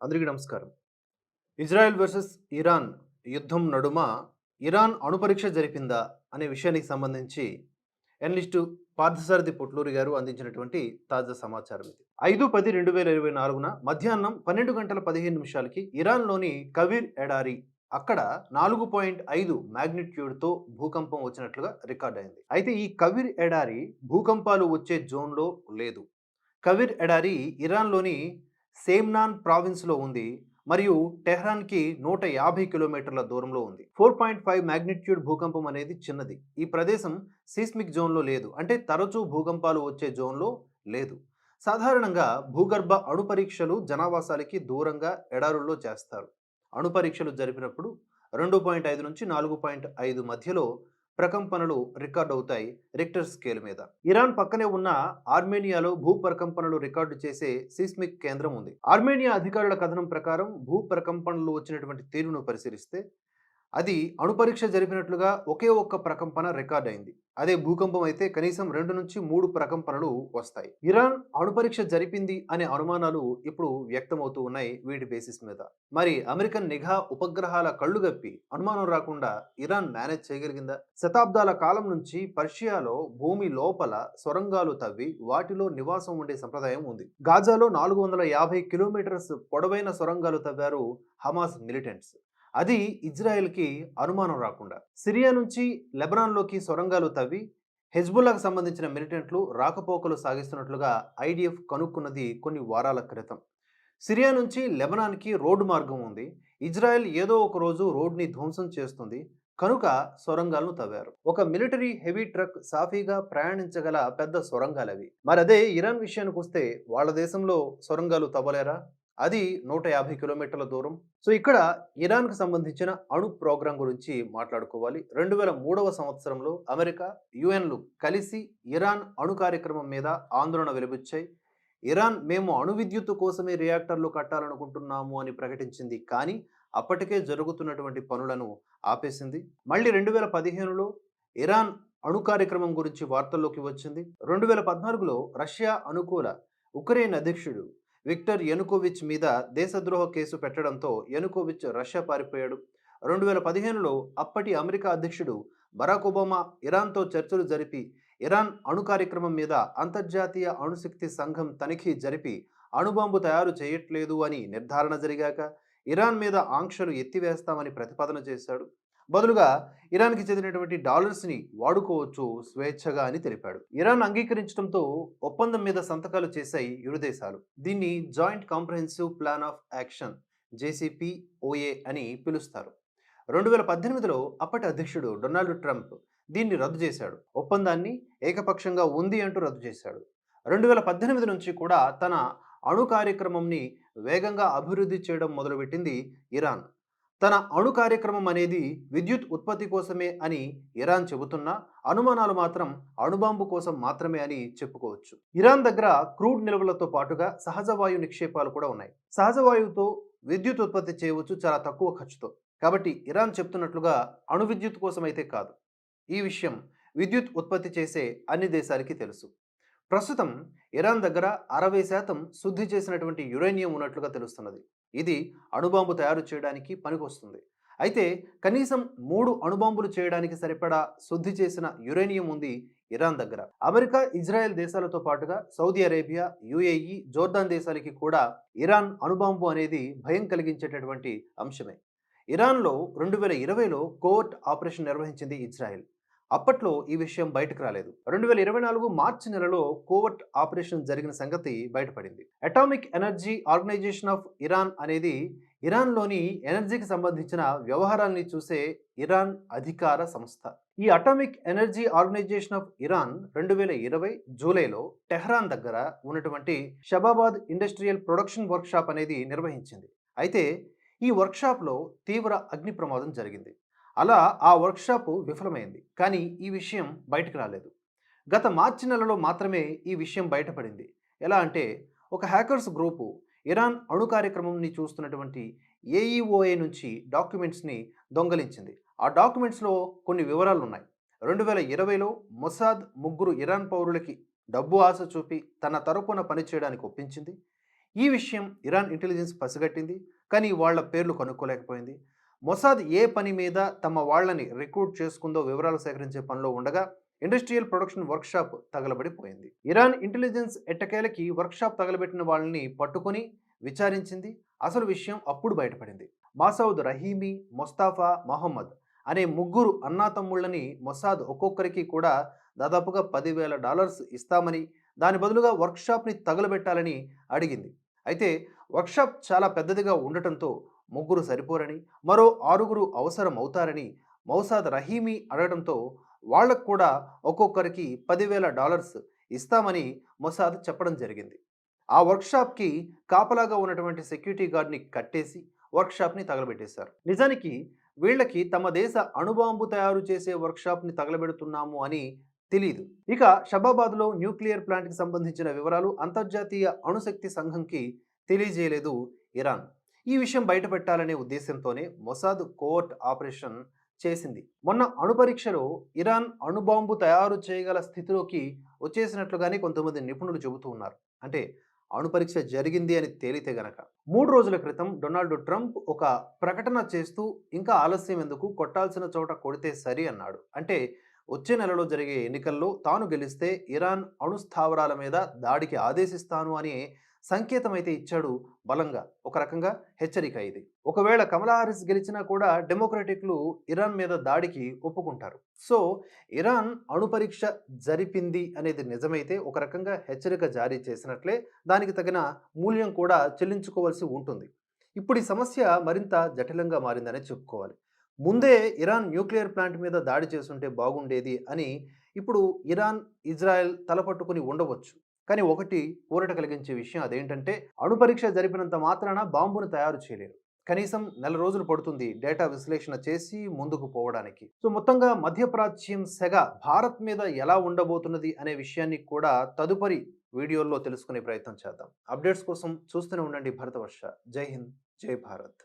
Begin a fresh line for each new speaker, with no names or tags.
అందరికీ నమస్కారం. Israel versus Iran యుద్ధం నడుమ ఇరాన్ అణుపరీక్ష జరిపిందా అనే విషయానికి సంబంధించి ఎనలిస్టు పార్థసారథి పొట్లూరి గారు అందించినటువంటి తాజా సమాచారం ఇది. ఐదు పది రెండు వేల ఇరవై నాలుగున మధ్యాహ్నం పన్నెండు గంటల పదిహేను నిమిషాలకి ఇరాన్లోని కవీర్ ఎడారి అక్కడ నాలుగు పాయింట్ ఐదు మ్యాగ్నిట్యూడ్తో భూకంపం వచ్చినట్లుగా రికార్డ్ అయింది. అయితే ఈ కవిర్ ఎడారి భూకంపాలు వచ్చే జోన్లో లేదు. కవిర్ ఎడారి ఇరాన్లోని సేమ్నాన్ ప్రావిన్స్లో ఉంది మరియు టెహ్రాన్కి నూట యాభై కిలోమీటర్ల దూరంలో ఉంది. ఫోర్ పాయింట్ ఫైవ్ మ్యాగ్నిట్యూడ్ భూకంపం అనేది చిన్నది. ఈ ప్రదేశం సీస్మిక్ జోన్లో లేదు. అంటే తరచూ భూకంపాలు వచ్చే జోన్లో లేదు. సాధారణంగా భూగర్భ అణు పరీక్షలు జనావాసాలకి దూరంగా ఎడారుల్లో చేస్తారు. అణు పరీక్షలు జరిపినప్పుడు రెండు పాయింట్ ఐదు నుంచి నాలుగు పాయింట్ ఐదు మధ్యలో ప్రకంపనలు రికార్డు అవుతాయి రిక్టర్ స్కేల్ మీద. ఇరాన్ పక్కనే ఉన్న ఆర్మేనియాలో భూ ప్రకంపనలు రికార్డు చేసే సీస్మిక్ కేంద్రం ఉంది. ఆర్మేనియా అధికారుల కథనం ప్రకారం భూ ప్రకంపనలు వచ్చినటువంటి తీరును పరిశీలిస్తే అది అణుపరీక్ష జరిపినట్లుగా ఒకే ఒక్క ప్రకంపన రికార్డ్ అయింది. అదే భూకంపం అయితే కనీసం రెండు నుంచి మూడు ప్రకంపనలు వస్తాయి. ఇరాన్ అణుపరీక్ష జరిపింది అనే అనుమానాలు ఇప్పుడు వ్యక్తమవుతూ ఉన్నాయి వీటి బేసిస్ మీద. మరి అమెరికన్ నిఘా ఉపగ్రహాల కళ్ళు గప్పి అనుమానం రాకుండా ఇరాన్ మేనేజ్ చేయగలిగిందా? శతాబ్దాల కాలం నుంచి పర్షియాలో భూమి లోపల సొరంగాలు తవ్వి వాటిలో నివాసం ఉండే సంప్రదాయం ఉంది. గాజాలో నాలుగు వందల యాభై కిలోమీటర్స్ పొడవైన సొరంగాలు తవ్వారు హమాస్ మిలిటెంట్స్. అది ఇజ్రాయెల్కి అనుమానం రాకుండా. సిరియా నుంచి లెబనాన్లోకి సొరంగాలు తవ్వి హెజ్బుల్లాకు సంబంధించిన మిలిటెంట్లు రాకపోకలు సాగిస్తున్నట్లుగా ఐడిఎఫ్ కనుక్కున్నది కొన్ని వారాల క్రితం. సిరియా నుంచి లెబనాన్కి రోడ్డు మార్గం ఉంది. ఇజ్రాయెల్ ఏదో ఒక రోజు రోడ్ని ధ్వంసం చేస్తుంది. కనుక సొరంగాలను తవ్వారు. ఒక మిలిటరీ హెవీ ట్రక్ సాఫీగా ప్రయాణించగల పెద్ద సొరంగాలవి. మరి అదే ఇరాన్ విషయానికి వస్తే వాళ్ళ దేశంలో సొరంగాలు తవ్వలేరా? అది నూట యాభై కిలోమీటర్ల దూరం. సో ఇక్కడ ఇరాన్కు సంబంధించిన అణు ప్రోగ్రాం గురించి మాట్లాడుకోవాలి. రెండు వేల మూడవ సంవత్సరంలో అమెరికా యుఎన్లు కలిసి ఇరాన్ అణు కార్యక్రమం మీద ఆందోళన వెలుబుచ్చాయి ఇరాన్ మేము అణు విద్యుత్తు కోసమే రియాక్టర్లు కట్టాలనుకుంటున్నాము అని ప్రకటించింది. కానీ అప్పటికే జరుగుతున్నటువంటి పనులను ఆపేసింది. మళ్ళీ రెండు వేల పదిహేనులో ఇరాన్ అణు కార్యక్రమం గురించి వార్తల్లోకి వచ్చింది. రెండు వేల పద్నాలుగులో రష్యా అనుకూల ఉక్రెయిన్ అధ్యక్షుడు విక్టర్ యనుకోవిచ్ మీద దేశద్రోహ కేసు పెట్టడంతో యనుకోవిచ్ రష్యా పారిపోయాడు. రెండు వేల పదిహేనులో అప్పటి అమెరికా అధ్యక్షుడు బరాక్ ఒబామా ఇరాన్తో చర్చలు జరిపి ఇరాన్ అణు కార్యక్రమం మీద అంతర్జాతీయ అణుశక్తి సంఘం తనిఖీ జరిపి అణుబాంబు తయారు చేయట్లేదు అని నిర్ధారణ జరిగాక ఇరాన్ మీద ఆంక్షలు ఎత్తివేస్తామని ప్రతిపాదన చేశాడు. బదులుగా ఇరాన్కి చెందినటువంటి డాలర్స్ని వాడుకోవచ్చు స్వేచ్ఛగా అని తెలిపాడు. ఇరాన్ అంగీకరించడంతో ఒప్పందం మీద సంతకాలు చేశాయి ఇరు దేశాలు. దీన్ని joint comprehensive plan of action JCP OA అని పిలుస్తారు. రెండు వేల పద్దెనిమిదిలో అప్పటి అధ్యక్షుడు డొనాల్డ్ ట్రంప్ దీన్ని రద్దు చేశాడు. ఒప్పందాన్ని ఏకపక్షంగా ఉంది అంటూ రద్దు చేశాడు. రెండు వేల పద్దెనిమిది నుంచి కూడా తన అణు కార్యక్రమంని వేగంగా అభివృద్ధి చేయడం మొదలుపెట్టింది ఇరాన్. తన అణు కార్యక్రమం అనేది విద్యుత్ ఉత్పత్తి కోసమే అని ఇరాన్ చెబుతున్నా అనుమానాలు మాత్రం అణుబాంబు కోసం మాత్రమే అని చెప్పుకోవచ్చు. ఇరాన్ దగ్గర క్రూడ్ నిల్వలతో పాటుగా సహజ వాయు నిక్షేపాలు కూడా ఉన్నాయి. సహజ వాయువుతో విద్యుత్ ఉత్పత్తి చేయవచ్చు చాలా తక్కువ ఖర్చుతో. కాబట్టి ఇరాన్ చెప్తున్నట్లుగా అణు విద్యుత్ కోసం అయితే కాదు. ఈ విషయం విద్యుత్ ఉత్పత్తి చేసే అన్ని దేశాలకి తెలుసు. ప్రస్తుతం ఇరాన్ దగ్గర అరవై శాతం శుద్ధి చేసినటువంటి యురేనియం ఉన్నట్లుగా తెలుస్తున్నది. ఇది అణుబాంబు తయారు చేయడానికి పనికొస్తుంది. అయితే కనీసం మూడు అణుబాంబులు చేయడానికి సరిపడా శుద్ధి చేసిన యురేనియం ఉంది ఇరాన్ దగ్గర. అమెరికా ఇజ్రాయెల్ దేశాలతో పాటుగా సౌదీ అరేబియా యుఏఈ జోర్దాన్ దేశాలకి కూడా ఇరాన్ అణుబాంబు అనేది భయం కలిగించేటటువంటి అంశమే. ఇరాన్లో రెండు వేల ఇరవైలో కోర్ట్ ఆపరేషన్ నిర్వహించింది ఇజ్రాయెల్. అప్పట్లో ఈ విషయం బయటకు రాలేదు. రెండు వేల ఇరవై నాలుగు మార్చి నెలలో కోవర్ట్ ఆపరేషన్ జరిగిన సంగతి బయటపడింది. Atomic energy organisation of Iran అనేది ఇరాన్లోని ఎనర్జీకి సంబంధించిన వ్యవహారాన్ని చూసే ఇరాన్ అధికార సంస్థ. ఈ atomic energy organisation of Iran రెండు వేల ఇరవై జూలైలో టెహ్రాన్ దగ్గర ఉన్నటువంటి షబాబాద్ ఇండస్ట్రియల్ ప్రొడక్షన్ వర్క్షాప్ అనేది నిర్వహించింది. అయితే ఈ వర్క్షాప్లో తీవ్ర అగ్ని ప్రమాదం జరిగింది. అలా ఆ వర్క్షాప్ విఫలమైంది. కానీ ఈ విషయం బయటకు రాలేదు. గత మార్చి నెలలో మాత్రమే ఈ విషయం బయటపడింది. ఎలా అంటే ఒక హ్యాకర్స్ గ్రూపు ఇరాన్ అణు కార్యక్రమంని చూస్తున్నటువంటి ఏఈఓఏ నుంచి డాక్యుమెంట్స్ని దొంగలించింది. ఆ డాక్యుమెంట్స్లో కొన్ని వివరాలు ఉన్నాయి రెండు వేల ఇరవైలో మొసాద్ ముగ్గురు ఇరాన్ పౌరులకి డబ్బు ఆశ చూపి తన తరపున పనిచేయడానికి ఒప్పించింది. ఈ విషయం ఇరాన్ ఇంటెలిజెన్స్ పసిగట్టింది. కానీ వాళ్ళ పేర్లు కనుక్కోలేకపోయింది. మొసాద్ ఏ పని మీద తమ వాళ్ళని రిక్రూట్ చేసుకుందో వివరాలు సేకరించే పనిలో ఉండగా ఇండస్ట్రియల్ ప్రొడక్షన్ వర్క్షాప్ తగలబడిపోయింది. ఇరాన్ ఇంటెలిజెన్స్ ఎట్టకేలకి వర్క్షాప్ తగలబెట్టిన వాళ్ళని పట్టుకొని విచారించింది. అసలు విషయం అప్పుడు బయటపడింది. మాసౌద్ రహీమీ మొస్తాఫా మహమ్మద్ అనే ముగ్గురు అన్నాతమ్ముళ్ళని మొసాద్ ఒక్కొక్కరికి కూడా దాదాపుగా పదివేల డాలర్స్ ఇస్తామని దాని బదులుగా వర్క్షాప్ని తగులబెట్టాలని అడిగింది. అయితే వర్క్షాప్ చాలా పెద్దదిగా ఉండటంతో ముగ్గురు సరిపోరని మరో ఆరుగురు అవసరం అవుతారని మౌసాద్ రహీమీ అడగడంతో వాళ్ళకు కూడా ఒక్కొక్కరికి పదివేల డాలర్స్ ఇస్తామని మొసాద్ చెప్పడం జరిగింది. ఆ వర్క్షాప్కి కాపలాగా ఉన్నటువంటి సెక్యూరిటీ గార్డ్ని కట్టేసి వర్క్షాప్ని తగలబెట్టేశారు. నిజానికి వీళ్ళకి తమ దేశ అణుబాంబు తయారు చేసే వర్క్షాప్ని తగలబెడుతున్నాము అని తెలియదు ఇక షబాబాద్లో న్యూక్లియర్ ప్లాంట్కి సంబంధించిన వివరాలు అంతర్జాతీయ అణుశక్తి సంఘంకి తెలియజేయలేదు ఇరాన్. ఈ విషయం బయటపెట్టాలనే ఉద్దేశంతోనే మొసాద్ కోర్ట్ ఆపరేషన్ చేసింది. మొన్న అణుపరీక్షలో ఇరాన్ అణుబాంబు తయారు చేయగల స్థితిలోకి వచ్చేసినట్లుగానే కొంతమంది నిపుణులు చెబుతూ ఉన్నారు. అంటే అణుపరీక్ష జరిగింది అని తేలితే గనక. మూడు రోజుల క్రితం డొనాల్డ్ ట్రంప్ ఒక ప్రకటన చేస్తూ ఇంకా ఆలస్యం ఎందుకు? కొట్టాల్సిన చోట కొడితే సరి అన్నాడు. అంటే వచ్చే నెలలో జరిగే ఎన్నికల్లో తాను గెలిస్తే ఇరాన్ అణుస్థావరాల మీద దాడికి ఆదేశిస్తాను అని సంకేతం అయితే ఇచ్చాడు బలంగా. ఒక రకంగా హెచ్చరిక ఇది. ఒకవేళ కమలా హారిస్ గెలిచినా కూడా డెమోక్రటిక్లు ఇరాన్ మీద దాడికి ఒప్పుకుంటారు. సో ఇరాన్ అణుపరీక్ష జరిపింది అనేది నిజమైతే ఒక రకంగా హెచ్చరిక జారీ చేసినట్లే దానికి తగిన మూల్యం కూడా చెల్లించుకోవాల్సి ఉంటుంది. ఇప్పుడు ఈ సమస్య మరింత జటిలంగా మారిందనే చెప్పుకోవాలి. ముందే ఇరాన్ న్యూక్లియర్ ప్లాంట్ మీద దాడి చేస్తుంటే బాగుండేది అని ఇప్పుడు ఇరాన్ ఇజ్రాయెల్ తలపట్టుకుని ఉండవచ్చు. కానీ ఒకటి ఊరట కలిగించే విషయం అదేంటంటే అణుపరీక్ష జరిపినంత మాత్రాన బాంబును తయారు చేయలేరు. కనీసం నెల రోజులు పడుతుంది డేటా విశ్లేషణ చేసి ముందుకు పోవడానికి. సో మొత్తంగా మధ్యప్రాచ్యం సెగ భారత్ మీద ఎలా ఉండబోతున్నది అనే విషయాన్ని కూడా తదుపరి వీడియోల్లో తెలుసుకునే ప్రయత్నం చేద్దాం. అప్డేట్స్ కోసం చూస్తూనే ఉండండి భరతవర్ష. జై హింద్ జై భారత్.